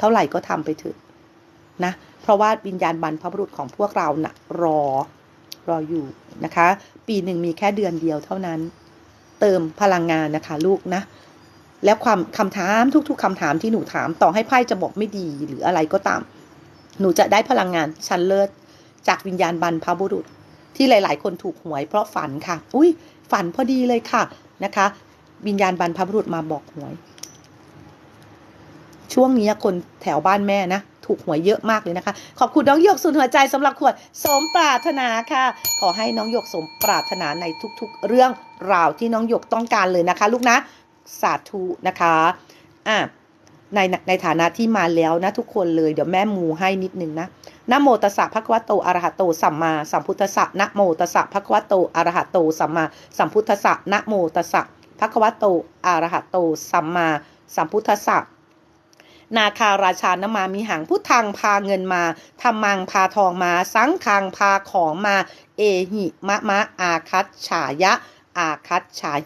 เท่าไหร่ก็ทำไปเถอะนะ เพราะว่าวิญญาณบรรพบุรุษของพวกเรานะ่ะรอรออยู่นะคะ ปีหนึ่งมีแค่เดือนเดียวเท่านั้น เติมพลังงานนะคะลูกนะ แล้วความคำถามทุก ๆคำถามที่หนูถามต่อให้ไพ่จะบอกไม่ดีหรืออะไรก็ตาม หนูจะได้พลังงานชั้นเลิศจากวิญญาณบรรพบุรุษ ที่หลาย ๆ คนถูกหวยเพราะฝันค่ะ อุ้ยฝันพอดีเลยค่ะนะคะ วิญญาณบรรพบุรุษมาบอกหวย ช่วงนี้คนแถวบ้านแม่นะ ถูกหวยเยอะมากเลยนะคะ ขอบคุณน้องหยกสุนหัวใจสำหรับขวดสมปรารถนาค่ะ ขอให้น้องหยกสมปรารถนาในทุกๆ เรื่องราวที่น้องหยกต้องการเลยนะคะ ลูกนะ สาธุนะคะอะในในฐานะที่มาแล้วนะทุกคนเลยเดี๋ยวแม่มูให้นิดนึงนะนะโมตัสสะภะคะวะโตอะระหะโตสัมมาสัมพุทธัสสะนะโมตัสสะภะคะวะโตอะระหะโตสัมมาสัมพุทธัสสะนะโมตัสสะภะคะวะโตอะระหะโตสัมมาสัมพุทธัสสะ นาคาราชานมามีหางผู้ทางพาเงินมาทำมังพาทองมา สังคังพาของมา เอหิมะมะอาคัตฉายะ อาคัตฉาหิ